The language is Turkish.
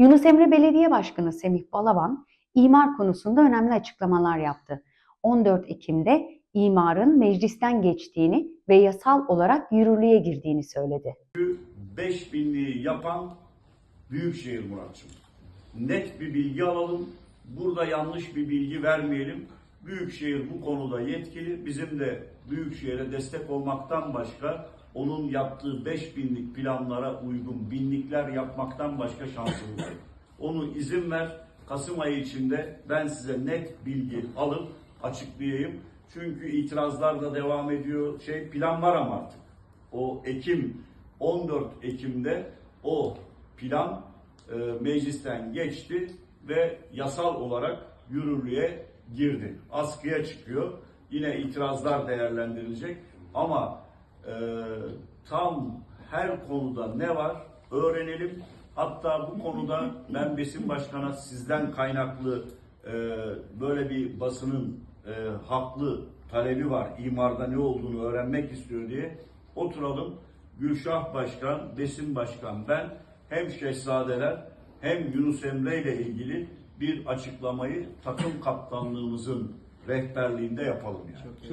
Yunus Emre Belediye Başkanı Semih Balaban, imar konusunda önemli açıklamalar yaptı. 14 Ekim'de imarın meclisten geçtiğini ve yasal olarak yürürlüğe girdiğini söyledi. 5000'liği yapan Büyükşehir Muratçım. Net bir bilgi alalım. Burada yanlış bir bilgi vermeyelim. Büyükşehir bu konuda yetkili. Bizim de Büyükşehir'e destek olmaktan başka onun yaptığı 5000'lik planlara uygun binlikler yapmaktan başka şansımız yok. Onu izin ver. Kasım ayı içinde ben size net bilgi alıp açıklayayım. Çünkü itirazlar da devam ediyor. Şey plan var ama artık. O Ekim 14 Ekim'de o plan e, meclisten geçti ve yasal olarak yürürlüğe girdi. Askıya çıkıyor. Yine itirazlar değerlendirilecek ama e, tam her konuda ne var öğrenelim. Hatta bu konuda ben Besin Başkan'a sizden kaynaklı e, böyle bir basının e, haklı talebi var. İmarda ne olduğunu öğrenmek istiyor diye. Oturalım. Gülşah Başkan, Besin Başkan, ben hem Şehzadeler hem Yunus Emre ile ilgili bir açıklamayı takım kaptanlığımızın rehberliğinde yapalım yani.